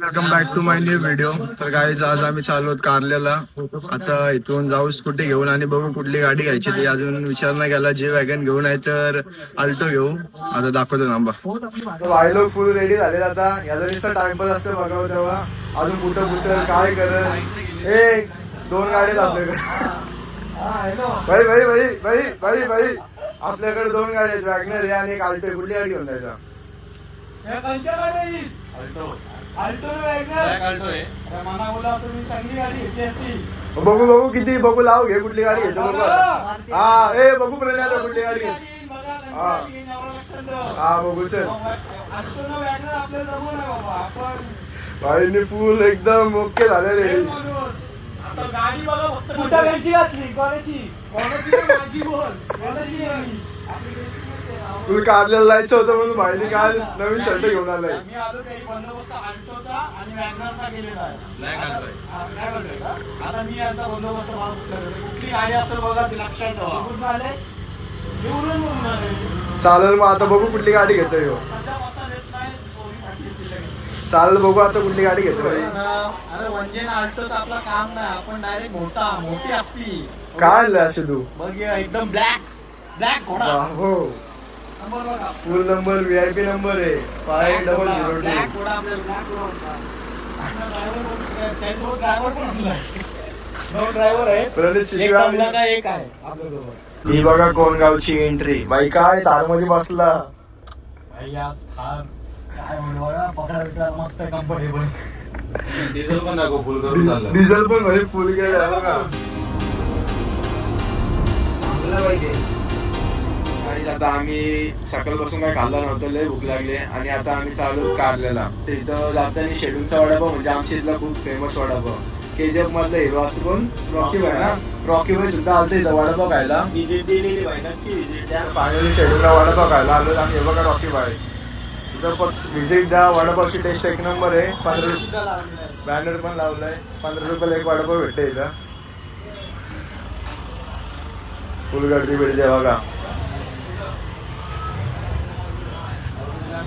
Welcome back to my new video तर guys आज आम्ही चाललो आहोत कारल्याला. आता इथून जाऊ स्कूटी घेऊन आणि बघू कुठली गाडी घ्यायची ती. अजून विचार नाही केला जे वॅगन घेऊन आहे तर अल्टो घेऊ. आता दाखवतो नांबा वायलो फुल रेडी झाले आता. याचा टाइमपास असतं बघावं तेव्हा. अजून कुठं पुचल काय करत? ए दोन गाड्या आपल्याकडे. भाई भाई भाई भाई भाई भाई. आपल्याकडे दोन गाड्या आहेत वॅगनर आणि एक अल्टो आहे. कुठली गाडी घेऊन जायचा? बघू बघू किती बघू लाव घे कुठली गाडी घेतो बघू. हा ए बघू प्रणय कुठली गाडी घेतो. हा. बघू चल. भाईने फुल एकदम ओके झाले रेडी गाडी बघा फक्त कुठं घ्यायची घातली? कोणाची? कोणाची नाही, माझी बोल. कोणाची नाही. तुला कारल्याला जायचं होतं म्हणून भाईने काल नवीन शर्ट घेऊन आलाय. मी आलो काही बंदोबस्त अल्टोचा आणि वॅगनरचा केलेला आहे. हा, नाही घालतोय का? आता मी यांचा बंदोबस्त. कुठली गाडी असेल बघा ती लक्षात ठेवा. कुठून आले? निवडून म्हणून आले. चालेल मग आता बघू कुठली गाडी घेतोय ह्यो. सध्या पत्ता देत नाही पोरी टाकतील तिथे. चालेल बघू आता कुठली गाडी घेतोय. अरे म्हणजे अल्टोचं आपलं काम नाही. आपण डायरेक्ट मोठा मोठी असती. काय आणलं असे तू? बघ हे एकदम ब्लॅक ब्लॅक घोडा. हो. Number full number VIP number आहे. फाय डबल झिरो टू ही बघा कोण गावची एंट्री बाई काय तारमध्ये बसला? भाई आज थार. काय म्हणू बघा पकडा बिकडा मस्त कम्फर्टेबल डिझेल पण. दाखव फुल करून चाललं. डिझेल पण भाई फुल गेला बघा. चांगलं पाहिजे आता आम्ही सकाळपासून काय खाल्लं नव्हतं लय भूक लागली. आणि आता आम्ही चालू कारल्याला. तर इथं जाताना शेडूलचा वडापाव म्हणजे आमच्या इथला खूप फेमस वडापाव. केजीएफ मधला हिरो असतो कोण रॉकी भाई ना? रॉकी भाई सुद्धा आलते इथं वडापाव खायला. विजिट दिलेली भाई नक्की विजिट. द्या फायनली शेडूलला वडापाव खायला आलो आम्ही हे बघा रॉकी भाई इथं व्हिजिट द्या वडापावची टेस्ट एक नंबर आहे. पंधरा. बॅनर पण लावलाय. पंधरा रुपयाला एक वडापाव भेटते इथं. फुल गर्दी भेटते बघा.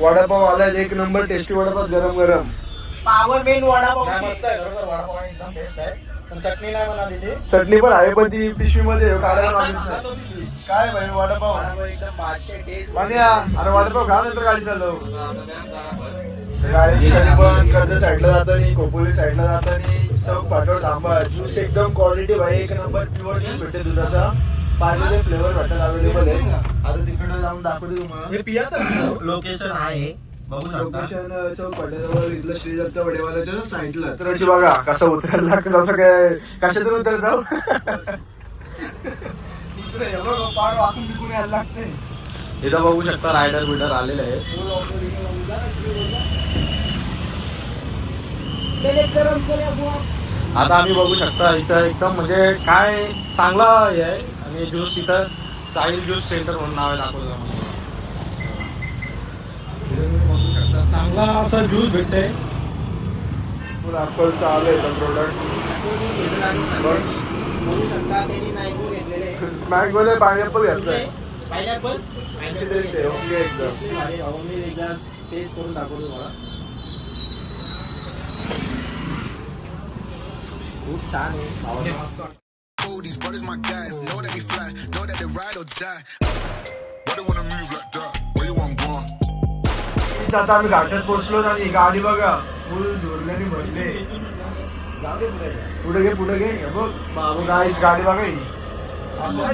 वडापाव आलाय एक नंबर टेस्टी वडापाव गरम गरम. पावर मेन वडापाव. मस्त आहे बरोबर वडापाव एकदम बेस्ट आहे. पण चटणी नाही मला दिली चटणी पण आहे पण ती पिशवी मध्ये काय भाई वडापाव? वडापाव एकदम पाचशे टेस्ट मान्या अरे वडापाव खा नंतर गाडी चालव. गाडी पण कर्ज साईडला जातानी खोपोली साईडला जातानी चौक पाठवड थांबा ज्यूस एकदम क्वालिटी भाई एक नंबर प्युअर ज्यूस भेटते दुधाचा. पाचशे फ्लेवर भेटतात अवेलेबल आहे. आता तिकडनं जाऊन दाखवते तुम्हाला. लोकेशन आहे. बघू शकता. लोकेशन चौक पाट्याजवळ इथलं श्री दत्त वडेवाल्याच्या साईडला तर बघा कसं कसं काय कशातून उतरत राहू इकडे हे बघ, पाड वाकून बिकून यायला लागते इथं बघू शकता रायडर बिल्डर आलेले आहे आता आम्ही बघू शकता इथं एकदम म्हणजे काय चांगला हे आहे. आणि ज्यूस इथं साहिल ज्यूस सेंटर म्हणून नाव आहे दाखवलं चांगला असा ज्यूस भेटतंय. ऍपल चालू आहे प्रोडक्ट बघू शकता त्यांनी मँगो घेतलेले. मॅकमध्ये पायनॅपल घेतलंय पायनॅपल एकदा टेस्ट करून दाखवतो तुम्हाला. खूप छान आहे. Oh, these brothers my guys. Know that we fly, know that they ride or die. Why they wanna move like that? Where you want going? इथं आता आम्ही घाटात पोहोचलो आणि ही गाडी बघा फुल धुरल्याने भरले जाऊ दे पुढे पुढे घे पुढे घे हे बघ बाबू गाईस गाडी बघा ही आम्ही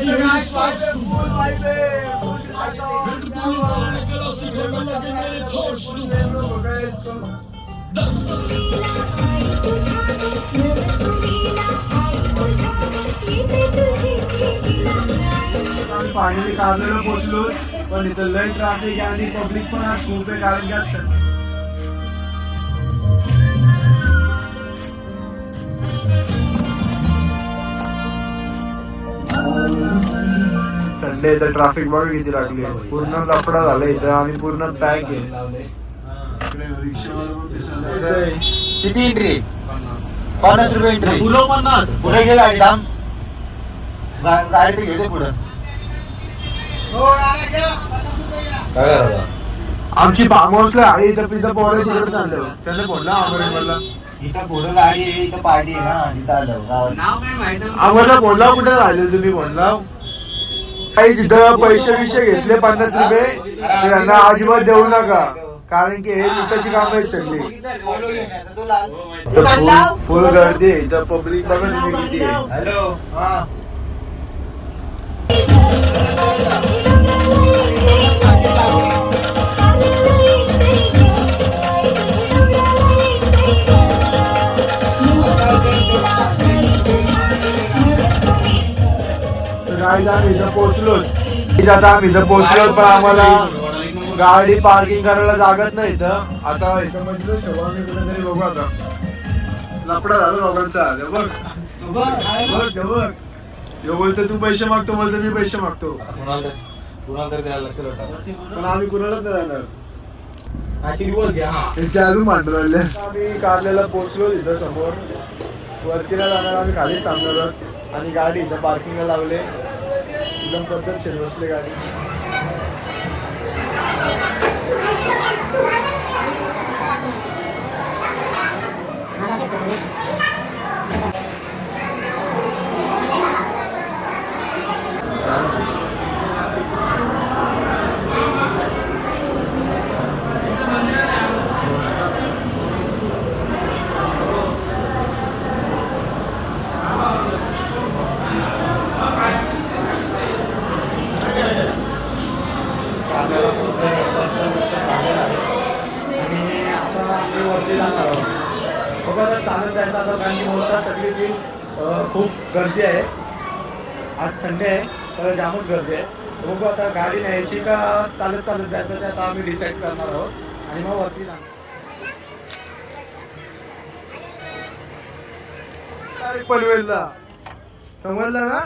फायनली कारलेला पोहोचलो पण इथं लय ट्रॅफिक आणि पब्लिक पण आज खूप आहे कारण की आज संडे तर ट्रॅफिक बघ किती लागली पूर्ण लफडा झाला इथं आणि पूर्ण पॅक आहे किती एंट्री पन्नास रुपये एंट्री पुढे पन्नास। पुढे घे गाडी थांब गाडी तर घे पुढं। काय करायचं आमची फार्म हाऊसला आहे इथं पिझ्झा पोरं तिकडे चाललं. त्याने बोलला आम्हाला इथं पुढं गाडी आहे इथं पार्टी आहे ना इथं आलं गावात. आम्हाला बोलला कुठे राहिले तुम्ही बोलला? काही तिथं पैसे विषय घेतले पन्नास रुपये ते त्यांना अजिबात देऊ नका. कारण की हे लुटाची काम आहेत सगळी. इथं फुल- फुल गर्दी आहे इथं पब्लिक बघा तुम्ही किती आहे. हॅलो हा. आम्ही इथं पोहोचलोच. इथं आता आम्ही इथं पोहोचलो पण आम्हाला गाडी पार्किंग करायला जागत नाही इथं. आता इथं शेवटी कुठेतरी बघू आता. लपडा झाला दोघांचा. बघ. बघ बघ. ह्यो बोलतो तू पैसे मागतो बोलतो मी पैसे मागतो. पण आम्ही कुणालाच नाही जाणार अशी रिवर्स घ्या त्यांचे अजून राहिले आम्ही पोहोचलो तिथं समोर. वरतीला जाणार आम्ही खालीच थांबणार. आणि गाडी इथं पार्किंगला लावले. एकदम पद्धतशीर बसले गाडी. आणि आता आम्ही वरती जाणार आहोत बघा आता चालत जायचं आता कारण की मोठा सगळीची खूप गर्दी आहे आज संडे आहे तर जामच गर्दी आहे तर बघू आता गाडी न्यायची का चालत चालत जायचं ते आता आम्ही डिसाईड करणार आहोत आणि मग वरती जाणार तारीख पनवेलला. समजलं ना?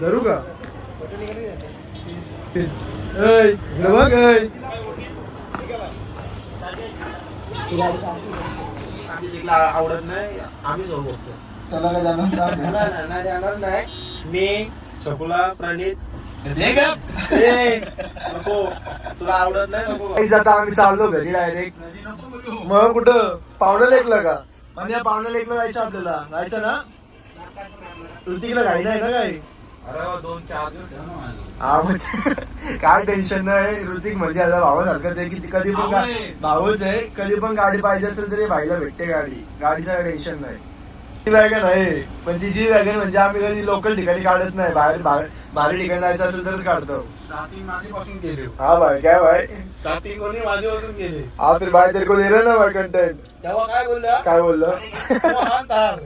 धरू का? आवडत नाही आम्ही त्याला काय जाणार? नाही, नाही जाणार नाही. मी छकुला प्रणित. तुला आवडत नाही आता आम्ही चाललो घरी डायरेक्ट मग कुठं? पावणं लेकलं का? म्हणजे या पावणं लेकलं जायचं आपल्याला. जायचं ना? ऋतिकला घाई नाही ना काही? हा म्हणजे काय टेन्शन नाही. ऋतिक म्हणजे आता भावासारखंच आहे की ती कधी पण भाऊच आहे. कधी पण गाडी पाहिजे असेल तरी भाईला भेटते गाडी. गाडीचं काही टेन्शन नाही. ती वॅगन आहे. पण ती जी वॅगन म्हणजे आम्ही कधी लोकल ठिकाणी काढत नाही. बाहेर बाहेर बाहेर ठिकाणी जायचं असेल तरच काढतो. स्टार्टिंग हा भाई काय भाई? स्टार्टिंग कोणी माझ्यापासून गेले हा तेरे को दे रहा ना भाई कंटेंट तेव्हा काय बोलला? काय बोललो? तार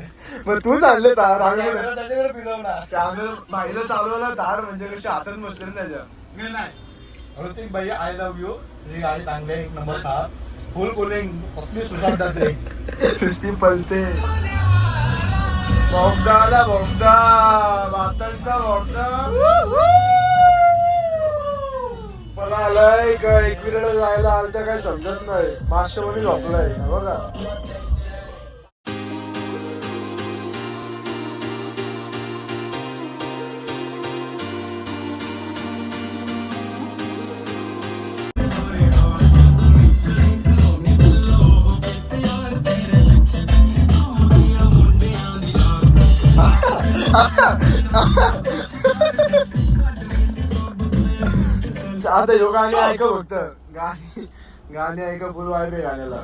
मग तू चालले तार आम्ही कॅमेरा त्याच्याकडे फिरवला त्यामुळे तार म्हणजे कशी हातात बसले ना त्याच्या. नाही नाही. ऋतिक भाई आय लव्ह यू ही गाडी चांगली आहे एक नंबर कार फुल कुलिंग कसली सुसाट जाते नुसती पलते. बोगदाला बोगदा भातांचा बोगदा मला आलंय का एक पिरियड जायला आलं तर काय समजत नाही पाचशे मध्ये झोपलंय बघा आता ह्यो गाणी ऐका फक्त. गाणी गाणी ऐका फुल आहे गाण्याला.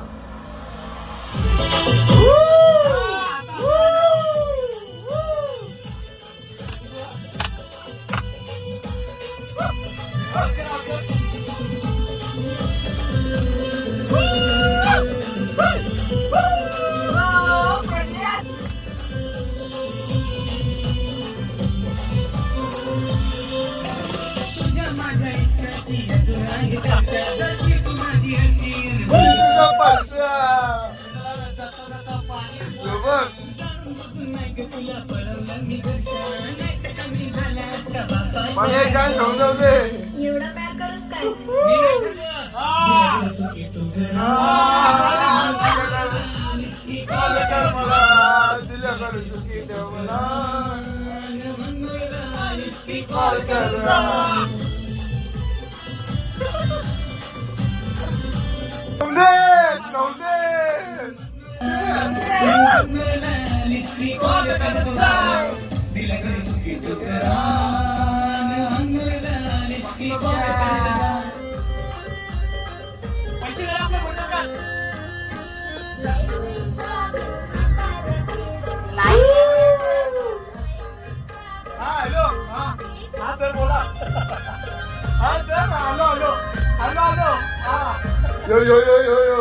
मला एक काय समजवते एवढं पॅक करूच काय हा हॅलो. हा हा सर बोला. हॅलो हॅलो हॅलो हा यो यो यो यो यो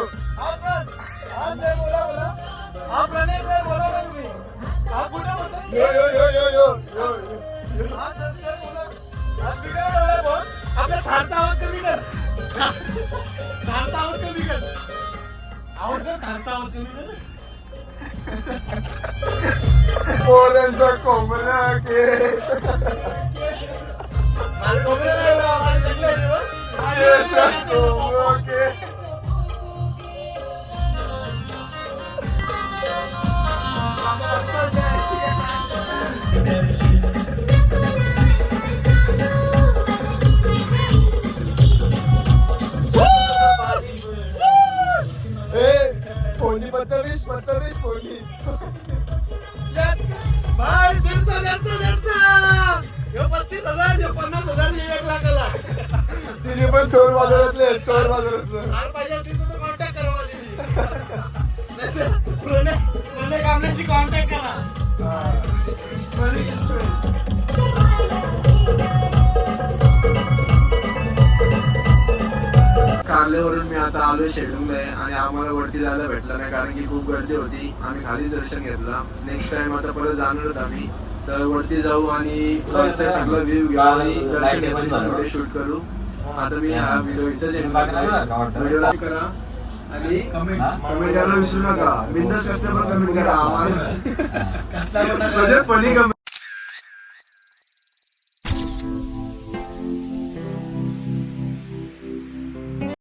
यो यो यो यो यो यो आपल्या थारचा आवाज कमी कर थारचा आवाज कमी कर आवाज कर थारचा आवाज कमी कर पोरांचा कोंबडा केस मला कोपऱ्यात रे, केस बघ. तिने पण चोर बाजारातले आहेत, चोर बाजारातले. हार पाहिजे असेल तर कॉन्टॅक्ट करा माझ्याशी. नाहीतर प्रणय प्रणय कामल्याशी कॉन्टॅक्ट करा. कारल्यावरून मी आता आलोय शेडूमध्ये आणि आम्हाला वरती जायला भेटलं नाही कारण की खूप गर्दी होती. आम्ही खालीच दर्शन घेतला. नेक्स्ट टाइम आता परत जाणार आहोत आम्ही. तर वरती जाऊ आणि वरचं सगळं व्ह्यू घेऊ आणि दर्शन घेऊ शूट करू. आता मी हा व्हिडिओ इथंच एंड व्हिडिओ लाईक करा आणि कमेंट कमेंट करायला विसरू नका. बिंदास कस्टमर कमेंट करा. आम्हाला म्हणजे फनी कमेंट